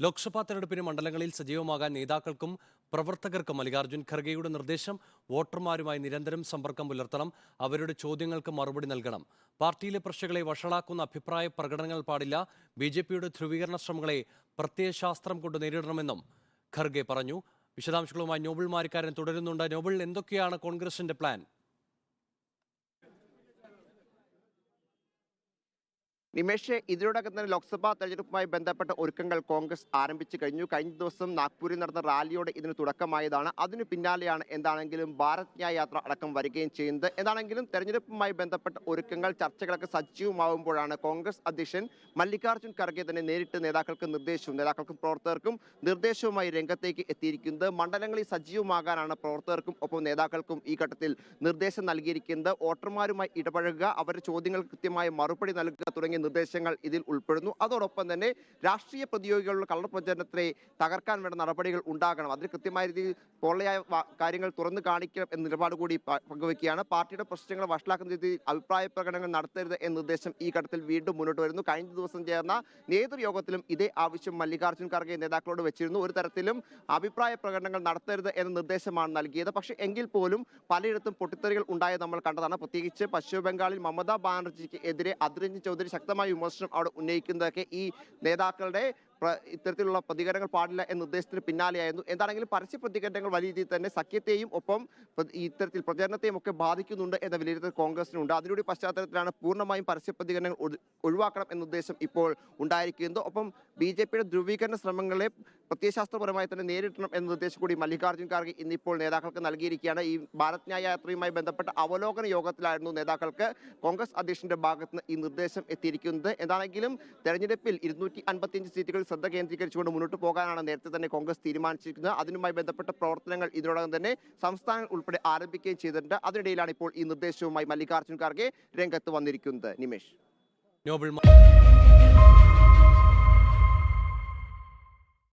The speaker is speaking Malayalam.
ലോക്സഭാ തെരഞ്ഞെടുപ്പിന് മണ്ഡലങ്ങളിൽ സജീവമാകാൻ നേതാക്കൾക്കും പ്രവർത്തകർക്കും മല്ലികാർജുൻ ഖർഗെയുടെ നിർദ്ദേശം വോട്ടർമാരുമായി നിരന്തരം സമ്പർക്കം പുലർത്തണം അവരുടെ ചോദ്യങ്ങൾക്ക് മറുപടി നൽകണം. പാർട്ടിയിലെ പ്രശ്നങ്ങളെ വഷളാക്കുന്ന അഭിപ്രായ പ്രകടനങ്ങൾ പാടില്ല. ബി ജെ പിയുടെ ധ്രുവീകരണ ശ്രമങ്ങളെ പ്രത്യയശാസ്ത്രം കൊണ്ട് നേരിടണമെന്നും ഖർഗെ പറഞ്ഞു. വിശദാംശങ്ങളുമായി നോബിൾ മാരിക്കാരൻ തുടരുന്നുണ്ട്. നോബിൾ എന്തൊക്കെയാണ് കോൺഗ്രസിന്റെ പ്ലാൻ? നിമേഷ് ഇതിനോടകം തന്നെ ലോക്സഭാ തെരഞ്ഞെടുപ്പുമായി ബന്ധപ്പെട്ട ഒരുക്കങ്ങൾ കോൺഗ്രസ് ആരംഭിച്ചു കഴിഞ്ഞു. കഴിഞ്ഞ ദിവസം നാഗ്പൂരിൽ നടന്ന റാലിയോടെ ഇതിന് തുടക്കമായതാണ്. അതിനു പിന്നാലെയാണ് എന്താണെങ്കിലും ഭാരത് ന്യായ യാത്ര അടക്കം വരികയും ചെയ്യുന്നത്. എന്താണെങ്കിലും തെരഞ്ഞെടുപ്പുമായി ബന്ധപ്പെട്ട ഒരുക്കങ്ങൾ ചർച്ചകളൊക്കെ സജീവമാവുമ്പോഴാണ് കോൺഗ്രസ് അധ്യക്ഷൻ മല്ലികാർജുൻ ഖർഗെ തന്നെ നേരിട്ട് നേതാക്കൾക്ക് നിർദ്ദേശവും നേതാക്കൾക്കും പ്രവർത്തകർക്കും നിർദ്ദേശവുമായി രംഗത്തേക്ക് എത്തിയിരിക്കുന്നത്. മണ്ഡലങ്ങളിൽ സജീവമാകാനാണ് പ്രവർത്തകർക്കും ഒപ്പം നേതാക്കൾക്കും ഈ ഘട്ടത്തിൽ നിർദ്ദേശം നൽകിയിരിക്കുന്നത്. വോട്ടർമാരുമായി ഇടപഴകുക അവരുടെ ചോദ്യങ്ങൾ കൃത്യമായ മറുപടി നൽകുക തുടങ്ങിയ നിർദ്ദേശങ്ങൾ ഇതിൽ ഉൾപ്പെടുന്നു. അതോടൊപ്പം തന്നെ രാഷ്ട്രീയ പ്രതിയോഗികളുടെ കള്ളർ പ്രചരണത്തെ തകർക്കാൻ വേണ്ട നടപടികൾ ഉണ്ടാകണം. അതിന് കൃത്യമായ രീതിയിൽ പൊള്ളയായ കാര്യങ്ങൾ തുറന്നു കാണിക്കണം എന്ന നിലപാട് കൂടി പങ്കുവയ്ക്കുകയാണ് പാർട്ടിയുടെ പ്രശ്നങ്ങൾ വഷളാക്കുന്ന രീതിയിൽ അഭിപ്രായ പ്രകടനങ്ങൾ നടത്തരുത് എന്ന നിർദ്ദേശം ഈ ഘട്ടത്തിൽ വീണ്ടും മുന്നോട്ട് വരുന്നു. കഴിഞ്ഞ ദിവസം ചേർന്ന നേതൃയോഗത്തിലും ഇതേ ആവശ്യം മല്ലികാർജുൻ ഖർഗെ നേതാക്കളോട് വെച്ചിരുന്നു. ഒരു തരത്തിലും അഭിപ്രായ പ്രകടനങ്ങൾ നടത്തരുത് എന്ന നിർദ്ദേശമാണ് നൽകിയത്. പക്ഷേ എങ്കിൽ പോലും പലയിടത്തും പൊട്ടിത്തെറികൾ ഉണ്ടായത് നമ്മൾ കണ്ടതാണ്. പ്രത്യേകിച്ച് പശ്ചിമ ബംഗാളിൽ മമതാ ബാനർജിക്ക് എതിരെ അതിരഞ്ജൻ ചൗധരി ശക്തമായ വിമർശനം അവിടെ ഉന്നയിക്കുന്നതൊക്കെ ഈ നേതാക്കളുടെ ഇത്തരത്തിലുള്ള പ്രതികരണങ്ങൾ പാടില്ല എന്ന നിർദ്ദേശത്തിന് പിന്നാലെയായിരുന്നു. എന്താണെങ്കിലും പരസ്യ പ്രതികരണങ്ങൾ വലിയ രീതിയിൽ തന്നെ സഖ്യത്തെയും ഒപ്പം ഇത്തരത്തിൽ പ്രചരണത്തെയും ഒക്കെ ബാധിക്കുന്നുണ്ട് എന്ന വിലയിരുത്തൽ കോൺഗ്രസിനുണ്ട്. അതിലൂടെ പശ്ചാത്തലത്തിലാണ് പൂർണമായും പരസ്യ പ്രതികരണങ്ങൾ ഒഴി- ഒഴിവാക്കണം എന്ന ഉദ്ദേശം ഇപ്പോൾ ഉണ്ടായിരിക്കുന്നത്. ഒപ്പം ബി ജെ പിയുടെ ധ്രുവീകരണ ശ്രമങ്ങളെ പ്രത്യയശാസ്ത്രപരമായി തന്നെ നേരിടണം എന്ന നിർദ്ദേശം കൂടി മല്ലികാർജുൻ ഖാർഗെ ഇന്നിപ്പോൾ നേതാക്കൾക്ക് നൽകിയിരിക്കുകയാണ്. ഈ ഭാരത് ന്യായ യാത്രയുമായി ബന്ധപ്പെട്ട അവലോകന യോഗത്തിലായിരുന്നു നേതാക്കൾക്ക് കോൺഗ്രസ് അധ്യക്ഷന്റെ ഭാഗത്ത് നിന്ന് ഈ നിർദ്ദേശം എത്തിയിരിക്കുന്നത്. എന്താണെങ്കിലും തെരഞ്ഞെടുപ്പിൽ ഇരുന്നൂറ്റി അൻപത്തിയഞ്ച് സീറ്റുകൾ ശ്രദ്ധ കേന്ദ്രീകരിച്ചുകൊണ്ട് മുന്നോട്ട് പോകാനാണ് നേരത്തെ തന്നെ കോൺഗ്രസ് തീരുമാനിച്ചിരിക്കുന്നത്. അതിനുമായി ബന്ധപ്പെട്ട പ്രവർത്തനങ്ങൾ ഇതിനോടകം തന്നെ സംസ്ഥാനങ്ങൾ ഉൾപ്പെടെ ആരംഭിക്കുകയും ചെയ്തിട്ടുണ്ട്. അതിനിടയിലാണ് ഇപ്പോൾ ഈ നിർദ്ദേശവുമായി മല്ലികാർജുൻ ഖാർഗെ രംഗത്ത് വന്നിരിക്കുന്നത്. നിമേഷ്. നോബിൾ